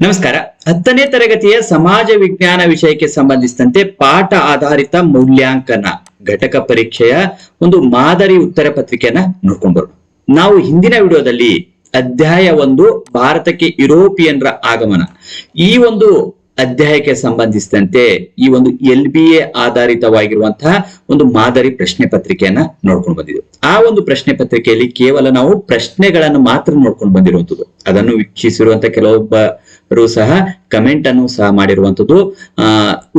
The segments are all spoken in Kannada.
ನಮಸ್ಕಾರ. ಹತ್ತನೇ ತರಗತಿಯ ಸಮಾಜ ವಿಜ್ಞಾನ ವಿಷಯಕ್ಕೆ ಸಂಬಂಧಿಸಿದಂತೆ ಪಾಠ ಆಧಾರಿತ ಮೌಲ್ಯಾಂಕನ ಘಟಕ ಪರೀಕ್ಷೆಯ ಒಂದು ಮಾದರಿ ಉತ್ತರ ಪತ್ರಿಕೆಯನ್ನ ನೋಡ್ಕೊಂಡ್ ಬರೋಣ ನಾವು ಹಿಂದಿನ ವಿಡಿಯೋದಲ್ಲಿ ಅಧ್ಯಾಯ ಒಂದು, ಭಾರತಕ್ಕೆ ಯುರೋಪಿಯನ್ರ ಆಗಮನ. ಈ ಒಂದು ಅಧ್ಯಾಯಕ್ಕೆ ಸಂಬಂಧಿಸಿದಂತೆ ಈ ಒಂದು ಎಲ್ ಬಿ ಎ ಆಧಾರಿತವಾಗಿರುವಂತಹ ಒಂದು ಮಾದರಿ ಪ್ರಶ್ನೆ ಪತ್ರಿಕೆಯನ್ನ ನೋಡ್ಕೊಂಡು ಬಂದಿದ್ದು ಆ ಒಂದು ಪ್ರಶ್ನೆ ಪತ್ರಿಕೆಯಲ್ಲಿ ಕೇವಲ ನಾವು ಪ್ರಶ್ನೆಗಳನ್ನು ಮಾತ್ರ ನೋಡ್ಕೊಂಡು ಬಂದಿರುವಂತದ್ದು ಅದನ್ನು ವೀಕ್ಷಿಸಿರುವಂತ ಕೆಲವೊಬ್ಬರು ಸಹ ಕಮೆಂಟ್ ಅನ್ನು ಸಹ ಮಾಡಿರುವಂತದ್ದು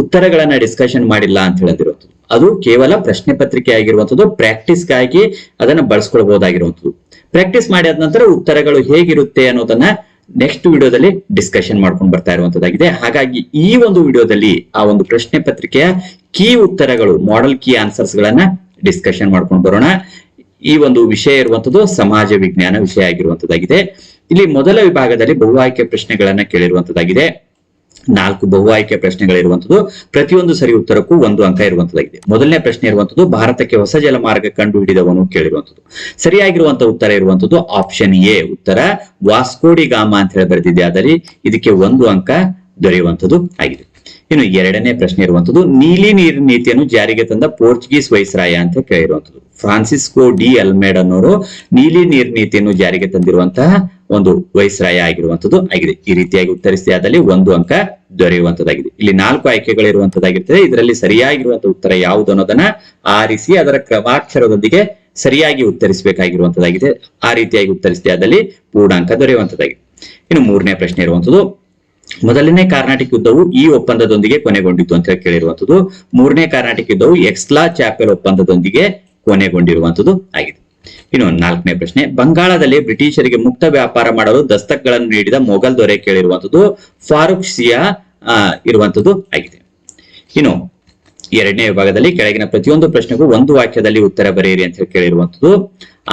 ಉತ್ತರಗಳನ್ನ ಡಿಸ್ಕಷನ್ ಮಾಡಿಲ್ಲ ಅಂತ ಹೇಳದಿರುವಂತದ್ದು. ಅದು ಕೇವಲ ಪ್ರಶ್ನೆ ಪತ್ರಿಕೆ ಆಗಿರುವಂತದ್ದು ಪ್ರಾಕ್ಟೀಸ್ಗಾಗಿ ಅದನ್ನ ಬಳಸ್ಕೊಳ್ಬಹುದಾಗಿರುವಂತದ್ದು. ಪ್ರಾಕ್ಟೀಸ್ ಮಾಡಿದ ನಂತರ ಉತ್ತರಗಳು ಹೇಗಿರುತ್ತೆ ಅನ್ನೋದನ್ನ ನೆಕ್ಸ್ಟ್ ವಿಡಿಯೋದಲ್ಲಿ ಡಿಸ್ಕಷನ್ ಮಾಡ್ಕೊಂಡು ಬರ್ತಾ ಇರುವಂತದ್ದಾಗಿದೆ. ಹಾಗಾಗಿ ಈ ಒಂದು ವಿಡಿಯೋದಲ್ಲಿ ಆ ಒಂದು ಪ್ರಶ್ನೆ ಪತ್ರಿಕೆಯ ಕೀ ಉತ್ತರಗಳು ಮಾಡೆಲ್ ಕೀ ಆನ್ಸರ್ಸ್ ಗಳನ್ನ ಡಿಸ್ಕಷನ್ ಮಾಡ್ಕೊಂಡು ಬರೋಣ. ಈ ಒಂದು ವಿಷಯ ಇರುವಂತದ್ದು ಸಮಾಜ ವಿಜ್ಞಾನ ವಿಷಯ ಆಗಿರುವಂತದ್ದಾಗಿದೆ. ಇಲ್ಲಿ ಮೊದಲ ವಿಭಾಗದಲ್ಲಿ ಬಹು ಆಯ್ಕೆ ಪ್ರಶ್ನೆಗಳನ್ನ ಕೇಳಿರುವಂತದ್ದಾಗಿದೆ. ನಾಲ್ಕು ಬಹು ಆಯ್ಕೆ ಪ್ರಶ್ನೆಗಳಿರುವಂತದ್ದು ಪ್ರತಿಯೊಂದು ಸರಿ ಉತ್ತರಕ್ಕೂ ಒಂದು ಅಂಕ ಇರುವಂತದ್ದಾಗಿದೆ. ಮೊದಲನೇ ಪ್ರಶ್ನೆ ಇರುವಂತದ್ದು ಭಾರತಕ್ಕೆ ಹೊಸ ಜಲಮಾರ್ಗ ಕಂಡು ಹಿಡಿದವನು ಕೇಳಿರುವಂತದ್ದು. ಸರಿಯಾಗಿರುವಂತಹ ಉತ್ತರ ಇರುವಂತದ್ದು ಆಪ್ಷನ್ ಎ ಉತ್ತರ. ವಾಸ್ಕೋಡಿ ಗಾಮ ಅಂತ ಹೇಳಿ ಬರೆದಿದೆ ಆದರೆ ಇದಕ್ಕೆ ಒಂದು ಅಂಕ ದೊರೆಯುವಂತದ್ದು ಆಗಿದೆ. ಇನ್ನು ಎರಡನೇ ಪ್ರಶ್ನೆ ಇರುವಂತದ್ದು ನೀಲಿ ನೀರಿನ ನೀತಿಯನ್ನು ಜಾರಿಗೆ ತಂದ ಪೋರ್ಚುಗೀಸ್ ವೈಸ್ರಾಯ ಅಂತ ಕೇಳಿರುವಂತದ್ದು. ಫ್ರಾನ್ಸಿಸ್ಕೋ ಡಿ ಅಲ್ಮೇಡ್ ಅನ್ನೋರು ನೀಲಿ ನೀತಿಯನ್ನು ಜಾರಿಗೆ ತಂದಿರುವಂತಹ ಒಂದು ವೈಸ್ರಾಯ ಆಗಿರುವಂತದ್ದು ಆಗಿದೆ. ಈ ರೀತಿಯಾಗಿ ಉತ್ತರಿಸಿದೆ ಆದಲ್ಲಿ ಒಂದು ಅಂಕ ದೊರೆಯುವಂತದ್ದಾಗಿದೆ ಇಲ್ಲಿ ನಾಲ್ಕು ಆಯ್ಕೆಗಳಿರುವಂತದ್ದಾಗಿರ್ತದೆ ಇದರಲ್ಲಿ ಸರಿಯಾಗಿರುವಂತಹ ಉತ್ತರ ಯಾವುದು ಅನ್ನೋದನ್ನ ಆರಿಸಿ ಅದರ ಕ್ರಮಾಕ್ಷರದೊಂದಿಗೆ ಸರಿಯಾಗಿ ಉತ್ತರಿಸಬೇಕಾಗಿರುವಂತದ್ದಾಗಿದೆ ಆ ರೀತಿಯಾಗಿ ಉತ್ತರಿಸಿದೆ ಆದಲ್ಲಿ ಪೂರ್ಣಾಂಕ ದೊರೆಯುವಂತದ್ದಾಗಿದೆ ಇನ್ನು ಮೂರನೇ ಪ್ರಶ್ನೆ ಇರುವಂತದ್ದು ಮೊದಲನೇ ಕರ್ನಾಟಕ ಯುದ್ಧವು ಈ ಒಪ್ಪಂದದೊಂದಿಗೆ ಕೊನೆಗೊಂಡಿತು ಅಂತ ಕೇಳಿರುವಂತದ್ದು ಮೂರನೇ ಕರ್ನಾಟಕ ಯುದ್ಧವು ಎಕ್ಸ್ಲಾ ಚಾಪೆಲ್ ಒಪ್ಪಂದದೊಂದಿಗೆ ಕೊನೆಗೊಂಡಿರುವಂತದ್ದು ಆಗಿದೆ. ಇನ್ನು ನಾಲ್ಕನೇ ಪ್ರಶ್ನೆ, ಬಂಗಾಳದಲ್ಲಿ ಬ್ರಿಟಿಷರಿಗೆ ಮುಕ್ತ ವ್ಯಾಪಾರ ಮಾಡಲು ದಸ್ತಕ್ಗಳನ್ನು ನೀಡಿದ ಮೊಘಲ್ ದೊರೆ ಕೇಳಿರುವಂತದ್ದು ಫಾರೂಕ್ ಸಿಯಾ ಇರುವಂತದ್ದು ಆಗಿದೆ. ಇನ್ನು ಎರಡನೇ ವಿಭಾಗದಲ್ಲಿ ಕೆಳಗಿನ ಪ್ರತಿಯೊಂದು ಪ್ರಶ್ನೆಗೂ ಒಂದು ವಾಕ್ಯದಲ್ಲಿ ಉತ್ತರ ಬರೆಯಿರಿ ಅಂತ ಹೇಳಿ ಕೇಳಿರುವಂತದ್ದು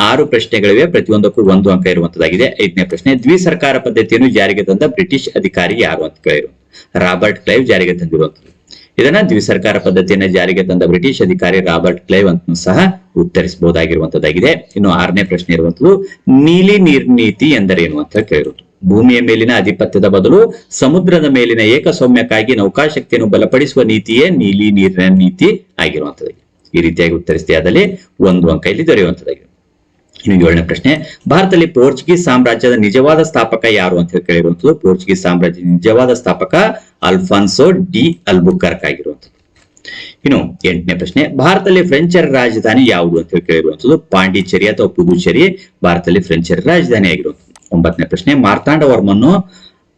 ಆರು ಪ್ರಶ್ನೆಗಳಿವೆ, ಪ್ರತಿಯೊಂದಕ್ಕೂ ಒಂದು ಅಂಕ ಇರುವಂತದ್ದಾಗಿದೆ ಐದನೇ ಪ್ರಶ್ನೆ ದ್ವಿ ಸರ್ಕಾರ ಪದ್ಧತಿಯನ್ನು ಜಾರಿಗೆ ತಂದ ಬ್ರಿಟಿಷ್ ಅಧಿಕಾರಿ ಯಾರು ಅಂತ ಕೇಳಿರು ರಾಬರ್ಟ್ ಕ್ಲೈವ್ ಜಾರಿಗೆ ತಂದಿರುವಂತದ್ದು ಇದನ್ನ ದ್ವಿಸರ್ಕಾರ ಪದ್ಧತಿಯನ್ನು ಜಾರಿಗೆ ತಂದ ಬ್ರಿಟಿಷ್ ಅಧಿಕಾರಿ ರಾಬರ್ಟ್ ಕ್ಲೈವ್ ಅಂತ ಸಹ ಉತ್ತರಿಸಬಹುದಾಗಿರುವಂತದ್ದಾಗಿದೆ. ಇನ್ನು ಆರನೇ ಪ್ರಶ್ನೆ ಇರುವಂತದ್ದು, ನೀಲಿ ನೀರ್ನೀತಿ ಎಂದರೇನು ಅಂತ ಕೇಳಿರುವುದು ಭೂಮಿಯ ಮೇಲಿನ ಆಧಿಪತ್ಯದ ಬದಲು ಸಮುದ್ರದ ಮೇಲಿನ ಏಕಸೌಮ್ಯಕ್ಕಾಗಿ ನೌಕಾಶಕ್ತಿಯನ್ನು ಬಲಪಡಿಸುವ ನೀತಿಯೇ ನೀಲಿ ನೀರಿನ ನೀತಿ ಆಗಿರುವಂತದ್ದಾಗಿದೆ ಈ ರೀತಿಯಾಗಿ ಉತ್ತರಿಸಿದೆ ಆದಲ್ಲಿ ಒಂದು ಅಂಕ ಇಲ್ಲಿ ದೊರೆಯುವಂತದ್ದಾಗಿದೆ. ಏಳನೇ ಪ್ರಶ್ನೆ. ಭಾರತದಲ್ಲಿ ಪೋರ್ಚುಗೀಸ್ ಸಾಮ್ರಾಜ್ಯದ ನಿಜವಾದ ಸ್ಥಾಪಕ ಯಾರು ಅಂತ ಹೇಳಿ ಕೇಳಿರುವಂತದ್ದು ಪೋರ್ಚುಗೀಸ್ ಸಾಮ್ರಾಜ್ಯದ ನಿಜವಾದ ಸ್ಥಾಪಕ ಅಲ್ಫಾನ್ಸೋ ಡಿ ಅಲ್ಬುಕರ್ಕ್ ಆಗಿರುವಂತದ್ದು ಇನ್ನು ಎಂಟನೇ ಪ್ರಶ್ನೆ. ಭಾರತದಲ್ಲಿ ಫ್ರೆಂಚರ ರಾಜಧಾನಿ ಯಾವುದು ಅಂತ ಹೇಳಿ ಕೇಳಿರುವಂತದ್ದು ಪಾಂಡಿಚೇರಿ ಅಥವಾ ಪುದುಚೇರಿ ಭಾರತದಲ್ಲಿ ಫ್ರೆಂಚರ ರಾಜಧಾನಿ ಆಗಿರುವಂತದ್ದು ಒಂಬತ್ತನೇ ಪ್ರಶ್ನೆ. ಮಾರ್ತಾಂಡ ವರ್ಮನ್ನು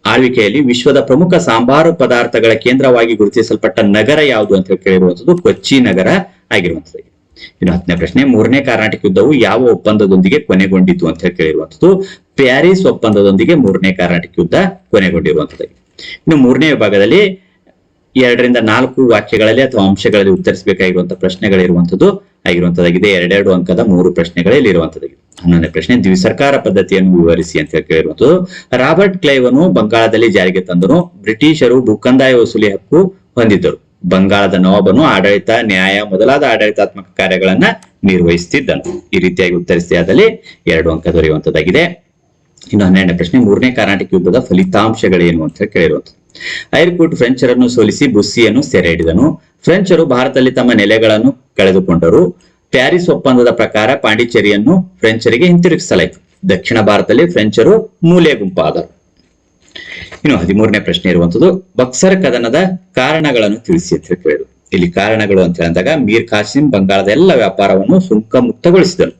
ಆಳ್ವಿಕೆಯಲ್ಲಿ ವಿಶ್ವದ ಪ್ರಮುಖ ಸಾಂಬಾರು ಪದಾರ್ಥಗಳ ಕೇಂದ್ರವಾಗಿ ಗುರುತಿಸಲ್ಪಟ್ಟ ನಗರ ಯಾವುದು ಅಂತ ಹೇಳಿ ಕೇಳಿರುವಂತದ್ದು ಕೊಚ್ಚಿ ನಗರ ಆಗಿರುವಂತದ್ದು ಇನ್ನು ಹತ್ತನೇ ಪ್ರಶ್ನೆ, ಮೂರನೇ ಕರ್ನಾಟಕ ಯುದ್ಧವು ಯಾವ ಒಪ್ಪಂದದೊಂದಿಗೆ ಕೊನೆಗೊಂಡಿತು ಅಂತ ಹೇಳಿ ಕೇಳಿರುವಂತದ್ದು ಪ್ಯಾರಿಸ್ ಒಪ್ಪಂದದೊಂದಿಗೆ ಮೂರನೇ ಕರ್ನಾಟಕ ಯುದ್ಧ ಕೊನೆಗೊಂಡಿರುವಂತದ್ದು ಇನ್ನು ಮೂರನೇ ವಿಭಾಗದಲ್ಲಿ ಎರಡರಿಂದ ನಾಲ್ಕು ವಾಕ್ಯಗಳಲ್ಲಿ ಅಥವಾ ಅಂಶಗಳಲ್ಲಿ ಉತ್ತರಿಸಬೇಕಾಗಿರುವಂತಹ ಪ್ರಶ್ನೆಗಳಿರುವಂತದ್ದು ಆಗಿರುವಂತದ್ದಾಗಿದೆ ಎರಡೆರಡು ಅಂಕದ ಮೂರು ಪ್ರಶ್ನೆಗಳಲ್ಲಿ ಇರುವಂತದ್ದು ಹನ್ನೊಂದನೇ ಪ್ರಶ್ನೆ, ದ್ವಿಸರ್ಕಾರ ಪದ್ಧತಿಯನ್ನು ವಿವರಿಸಿ ಅಂತ ಕೇಳಿರುವಂತದ್ದು ರಾಬರ್ಟ್ ಕ್ಲೈವ್ ಅನ್ನು ಬಂಗಾಳದಲ್ಲಿ ಜಾರಿಗೆ ತಂದನು. ಬ್ರಿಟಿಷರು ಭೂಕಂದಾಯ ವಸೂಲಿ ಹಕ್ಕು ಹೊಂದಿದ್ದರು. ಬಂಗಾಳದ ನವಾಬನು ಆಡಳಿತ, ನ್ಯಾಯ ಮೊದಲಾದ ಆಡಳಿತಾತ್ಮಕ ಕಾರ್ಯಗಳನ್ನ ನಿರ್ವಹಿಸುತ್ತಿದ್ದನು ಈ ರೀತಿಯಾಗಿ ಉತ್ತರಿಸಿದೆ ಆದಲ್ಲಿ ಎರಡು ಅಂಕ ದೊರೆಯುವಂತದ್ದಾಗಿದೆ. ಇನ್ನು ಹನ್ನೆರಡನೇ ಪ್ರಶ್ನೆ, ಮೂರನೇ ಕರ್ನಾಟಕ ಯುದ್ಧದ ಫಲಿತಾಂಶಗಳೇನು ಅಂತ ಹೇಳಿ ಕೇಳಿರುವಂತದ್ದು. ಐರ್ಕೂಟ್ ಫ್ರೆಂಚರನ್ನು ಸೋಲಿಸಿ ಬುಸ್ಸಿಯನ್ನು ಸೆರೆ ಹಿಡಿದನು ಫ್ರೆಂಚರು ಭಾರತದಲ್ಲಿ ತಮ್ಮ ನೆಲೆಗಳನ್ನು ಕಳೆದುಕೊಂಡರು. ಪ್ಯಾರಿಸ್ ಒಪ್ಪಂದದ ಪ್ರಕಾರ ಪಾಂಡಿಚೇರಿಯನ್ನು ಫ್ರೆಂಚರಿಗೆ ಹಿಂತಿರುಗಿಸಲಾಯಿತು. ದಕ್ಷಿಣ ಭಾರತದಲ್ಲಿ ಫ್ರೆಂಚರು ಮೂಲೆ ಗುಂಪಾದರು ಇನ್ನು ಹದಿಮೂರನೇ ಪ್ರಶ್ನೆ ಇರುವಂತದ್ದು, ಬಕ್ಸರ್ ಕದನದ ಕಾರಣಗಳನ್ನು ತಿಳಿಸಿ ಅಂತ ಕೇಳಿದ್ರು. ಇಲ್ಲಿ ಕಾರಣಗಳು ಅಂತ ಹೇಳಿದಾಗ, ಮೀರ್ ಖಾಸಿಂ ಬಂಗಾಳದ ಎಲ್ಲ ವ್ಯಾಪಾರವನ್ನು ಸುಂಕ ಮುಕ್ತಗೊಳಿಸಿದರು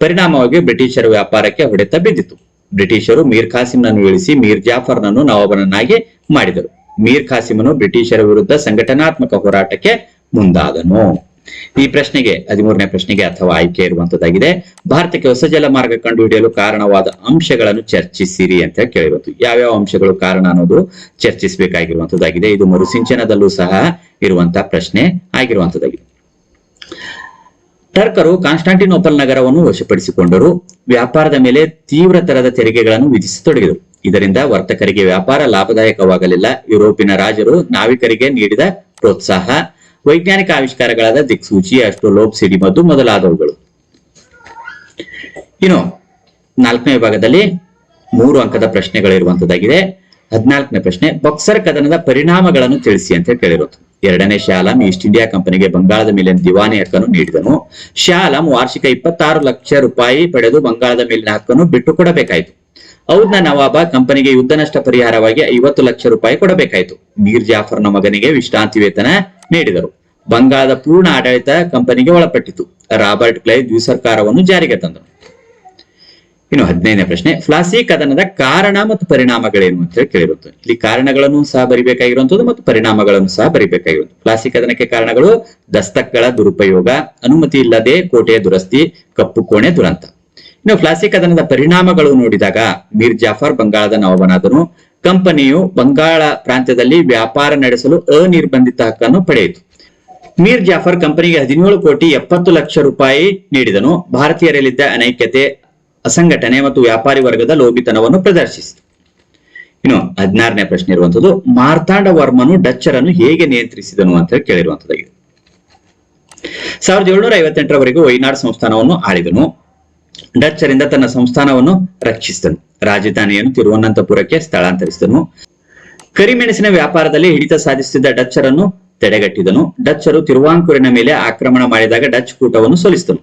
ಪರಿಣಾಮವಾಗಿ ಬ್ರಿಟಿಷರ ವ್ಯಾಪಾರಕ್ಕೆ ಹೊಡೆತ ಬಿದ್ದಿತು ಬ್ರಿಟಿಷರು ಮೀರ್ ಖಾಸಿಂನನ್ನು ಇಳಿಸಿ ಮೀರ್ ಜಾಫರ್ನನ್ನು ನವಾಬನನ್ನಾಗಿ ಮಾಡಿದರು. ಮೀರ್ ಖಾಸಿಮನು ಬ್ರಿಟಿಷರ ವಿರುದ್ಧ ಸಂಘಟನಾತ್ಮಕ ಹೋರಾಟಕ್ಕೆ ಮುಂದಾದನು. ಈ ಪ್ರಶ್ನೆಗೆ, ಹದಿಮೂರನೇ ಪ್ರಶ್ನೆಗೆ ಅಥವಾ ಆಯ್ಕೆ ಇರುವಂತದ್ದಾಗಿದೆ. ಭಾರತಕ್ಕೆ ಹೊಸ ಜಲಮಾರ್ಗ ಕಂಡುಹಿಡಿಯಲು ಕಾರಣವಾದ ಅಂಶಗಳನ್ನು ಚರ್ಚಿಸಿರಿ ಅಂತ ಹೇಳಿ ಯಾವ ಯಾವ್ಯಾವ ಅಂಶಗಳು ಕಾರಣ ಅನ್ನೋದು ಚರ್ಚಿಸಬೇಕಾಗಿರುವಂತದ್ದಾಗಿದೆ. ಇದು ಮರುಸಿಂಚನದಲ್ಲೂ ಸಹ ಇರುವಂತಹ ಪ್ರಶ್ನೆ ಆಗಿರುವಂತದ್ದಾಗಿದೆ. ಟರ್ಕರು ಕಾನ್ಸ್ಟಾಂಟಿನೋಪಲ್ ನಗರವನ್ನು ವಶಪಡಿಸಿಕೊಂಡರು. ವ್ಯಾಪಾರದ ಮೇಲೆ ತೀವ್ರ ತರದ ತೆರಿಗೆಗಳನ್ನು ವಿಧಿಸತೊಡಗಿದರು ಇದರಿಂದ ವರ್ತಕರಿಗೆ ವ್ಯಾಪಾರ ಲಾಭದಾಯಕವಾಗಲಿಲ್ಲ. ಯುರೋಪಿನ ರಾಜರು ನಾವಿಕರಿಗೆ ನೀಡಿದ ಪ್ರೋತ್ಸಾಹ ವೈಜ್ಞಾನಿಕ ಆವಿಷ್ಕಾರಗಳಾದ ದಿಕ್ಸೂಚಿ ಅಸ್ಟ್ರೋಲೋಬ್ ಸಿಡಿಮದ್ದು ಮೊದಲಾದವುಗಳು. ಇನ್ನು ನಾಲ್ಕನೇ ವಿಭಾಗದಲ್ಲಿ ಮೂರು ಅಂಕದ ಪ್ರಶ್ನೆಗಳಿರುವಂತದ್ದಾಗಿದೆ. ಹದಿನಾಲ್ಕನೇ ಪ್ರಶ್ನೆ, ಬಕ್ಸರ್ ಕದನದ ಪರಿಣಾಮಗಳನ್ನು ತಿಳಿಸಿ ಅಂತ ಕೇಳಿರೋದು ಎರಡನೇ ಶಾಲಂ ಈಸ್ಟ್ ಇಂಡಿಯಾ ಕಂಪನಿಗೆ ಬಂಗಾಳದ ಮೇಲಿನ ದಿವಾನಿ ಹಕ್ಕನ್ನು ನೀಡಿದನು. ಶಾಲಂ ವಾರ್ಷಿಕ ಇಪ್ಪತ್ತಾರು ಲಕ್ಷ ರೂಪಾಯಿ ಪಡೆದು ಬಂಗಾಳದ ಮೇಲಿನ ಹಕ್ಕನ್ನು ಬಿಟ್ಟು ಕೊಡಬೇಕಾಯಿತು. ಔದ್ನ ನವಾಬ ಕಂಪನಿಗೆ ಯುದ್ಧ ನಷ್ಟ ಪರಿಹಾರವಾಗಿ ಐವತ್ತು ಲಕ್ಷ ರೂಪಾಯಿ ಕೊಡಬೇಕಾಯಿತು. ಮೀರ್ ಜಾಫರ್ನ ಮಗನಿಗೆ ವಿಶ್ರಾಂತಿ ವೇತನ ನೀಡಿದರು. ಬಂಗಾಳದ ಪೂರ್ಣ ಆಡಳಿತ ಕಂಪನಿಗೆ ಒಳಪಟ್ಟಿತು. ರಾಬರ್ಟ್ ಕ್ಲೈವ್ ದ್ವಿಸರ್ಕಾರವನ್ನು ಜಾರಿಗೆ ತಂದರು ಇನ್ನು ಹದಿನೈದನೇ ಪ್ರಶ್ನೆ, ಫ್ಲಾಸಿ ಕದನದ ಕಾರಣ ಮತ್ತು ಪರಿಣಾಮಗಳೇನು ಅಂತ ಹೇಳಿ ಕೇಳಿರುತ್ತೆ ಇಲ್ಲಿ ಕಾರಣಗಳನ್ನು ಸಹ ಬರಿಬೇಕಾಗಿರುವಂತದ್ದು ಮತ್ತು ಪರಿಣಾಮಗಳನ್ನು ಸಹ ಬರಿಬೇಕಾಗಿರುವುದು ಫ್ಲಾಸಿ ಕದನಕ್ಕೆ ಕಾರಣಗಳು ದಸ್ತಕ್ಗಳ ದುರುಪಯೋಗ, ಅನುಮತಿ ಇಲ್ಲದೆ ಕೋಟೆಯ ದುರಸ್ತಿ, ಕಪ್ಪು ಕೋಣೆ ದುರಂತ. ಇನ್ನು ಫ್ಲಾಸಿ ಕದನದ ಪರಿಣಾಮಗಳು ನೋಡಿದಾಗ, ಮೀರ್ ಜಾಫರ್ ಬಂಗಾಳದ ನವಾಬನಾದನು ಕಂಪನಿಯು ಬಂಗಾಳ ಪ್ರಾಂತ್ಯದಲ್ಲಿ ವ್ಯಾಪಾರ ನಡೆಸಲು ಅನಿರ್ಬಂಧಿತ ಹಕ್ಕನ್ನು ಪಡೆಯಿತು. ಮೀರ್ ಜಾಫರ್ ಕಂಪನಿಗೆ ಹದಿನೇಳು ಕೋಟಿ ಎಪ್ಪತ್ತು ಲಕ್ಷ ರೂಪಾಯಿ ನೀಡಿದನು. ಭಾರತೀಯರಲ್ಲಿದ್ದ ಅನೈಕ್ಯತೆ, ಅಸಂಘಟನೆ ಮತ್ತು ವ್ಯಾಪಾರಿ ವರ್ಗದ ಲೋಭಿತನವನ್ನು ಪ್ರದರ್ಶಿಸಿತು. ಇನ್ನು ಹದಿನಾರನೇ ಪ್ರಶ್ನೆ ಇರುವಂತದ್ದು, ಮಾರ್ತಾಂಡ ವರ್ಮನು ಡಚ್ಚರನ್ನು ಹೇಗೆ ನಿಯಂತ್ರಿಸಿದನು ಅಂತ ಕೇಳಿರುವಂತದ್ದಾಗಿದೆ. ಸಾವಿರದ ಏಳ್ನೂರ ಐವತ್ತೆಂಟರವರೆಗೂ ವೈನಾಡ್ ಸಂಸ್ಥಾನವನ್ನು ಆಳಿದನು. ಡಚ್ಚರಿಂದ ತನ್ನ ಸಂಸ್ಥಾನವನ್ನು ರಕ್ಷಿಸಿದನು. ರಾಜಧಾನಿಯನ್ನು ತಿರುವನಂತಪುರಕ್ಕೆ ಸ್ಥಳಾಂತರಿಸಿದನು. ಕರಿಮೆಣಸಿನ ವ್ಯಾಪಾರದಲ್ಲಿ ಹಿಡಿತ ಸಾಧಿಸುತ್ತಿದ್ದ ಡಚ್ಚರನ್ನು ತಡೆಗಟ್ಟಿದನು. ಡಚ್ಚರು ತಿರುವಾಂಕೂರಿನ ಮೇಲೆ ಆಕ್ರಮಣ ಮಾಡಿದಾಗ ಡಚ್ ಕೂಟವನ್ನು ಸೋಲಿಸಿದನು.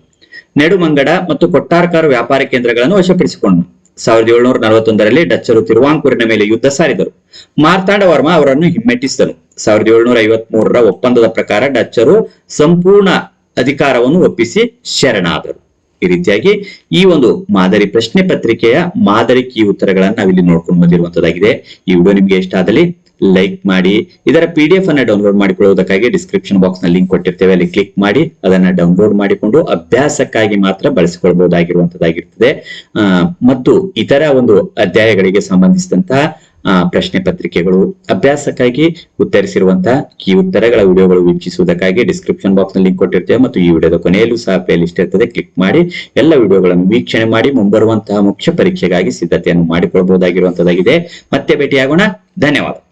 ನೆಡುಮಂಗಡ ಮತ್ತು ಕೊಟ್ಟಾರ್ಕಾರ್ ವ್ಯಾಪಾರ ಕೇಂದ್ರಗಳನ್ನು ವಶಪಡಿಸಿಕೊಂಡನು. ಸಾವಿರದ ಏಳ್ನೂರ ನಲವತ್ತೊಂದರಲ್ಲಿ ಡಚ್ಚರು ತಿರುವಾಂಕೂರಿನ ಮೇಲೆ ಯುದ್ಧ ಸಾರಿದರು. ಮಾರ್ತಾಂಡ ವರ್ಮ ಅವರನ್ನು ಹಿಮ್ಮೆಟ್ಟಿಸಿದನು. ಸಾವಿರದ ಏಳ್ನೂರ ಐವತ್ ಮೂರರ ಒಪ್ಪಂದದ ಪ್ರಕಾರ ಡಚ್ಚರು ಸಂಪೂರ್ಣ ಅಧಿಕಾರವನ್ನು ಒಪ್ಪಿಸಿ ಶರಣಾದರು. ಈ ರೀತಿಯಾಗಿ ಈ ಒಂದು ಮಾದರಿ ಪ್ರಶ್ನೆ ಪತ್ರಿಕೆಯ ಮಾದರಿ ಕೀ ಉತ್ತರಗಳನ್ನ ನಾವಿಲ್ಲಿ ನೋಡ್ಕೊಂಡು ಬಂದಿರುವಂತದ್ದಾಗಿದೆ. ಈ ವಿಡಿಯೋ ನಿಮ್ಗೆ ಇಷ್ಟ ಆದಲ್ಲಿ ಲೈಕ್ ಮಾಡಿ, ಇದರ ಪಿ ಡಿ ಅನ್ನ ಡೌನ್ಲೋಡ್ ಮಾಡಿಕೊಳ್ಳುವುದಕ್ಕಾಗಿ ಡಿಸ್ಕ್ರಿಪ್ಷನ್ ಬಾಕ್ಸ್ನಲ್ಲಿ ಲಿಂಕ್ ಕೊಟ್ಟಿರ್ತೇವೆ. ಅಲ್ಲಿ ಕ್ಲಿಕ್ ಮಾಡಿ, ಅದನ್ನ ಡೌನ್ಲೋಡ್ ಮಾಡಿಕೊಂಡು ಅಭ್ಯಾಸಕ್ಕಾಗಿ ಮಾತ್ರ ಬಳಸಿಕೊಳ್ಬಹುದಾಗಿರುವಂತದ್ದಾಗಿರ್ತದೆ. ಮತ್ತು ಇತರ ಒಂದು ಅಧ್ಯಾಯಗಳಿಗೆ ಸಂಬಂಧಿಸಿದಂತಹ ಪ್ರಶ್ನೆ ಪತ್ರಿಕೆಗಳು ಅಭ್ಯಾಸಕ್ಕಾಗಿ ಉತ್ತರಿಸಿರುವಂತಹ ಈ ಉತ್ತರಗಳ ವಿಡಿಯೋಗಳು ವೀಕ್ಷಿಸುವುದಕ್ಕಾಗಿ ಡಿಸ್ಕ್ರಿಪ್ಷನ್ ಬಾಕ್ಸ್ನಲ್ಲಿ ಲಿಂಕ್ ಕೊಟ್ಟಿರ್ತೇವೆ ಮತ್ತು ಈ ವಿಡಿಯೋದ ಕೊನೆಯಲ್ಲೂ ಸಹ ಪ್ಲೇ ಲಿಸ್ಟ್ ಇರ್ತದೆ. ಕ್ಲಿಕ್ ಮಾಡಿ, ಎಲ್ಲ ವಿಡಿಯೋಗಳನ್ನು ವೀಕ್ಷಣೆ ಮಾಡಿ, ಮುಂಬರುವಂತಹ ಮುಖ್ಯ ಪರೀಕ್ಷೆಗಾಗಿ ಸಿದ್ಧತೆಯನ್ನು ಮಾಡಿಕೊಳ್ಬಹುದಾಗಿರುವಂತದ್ದಾಗಿದೆ ಮತ್ತೆ ಭೇಟಿಯಾಗೋಣ. ಧನ್ಯವಾದ.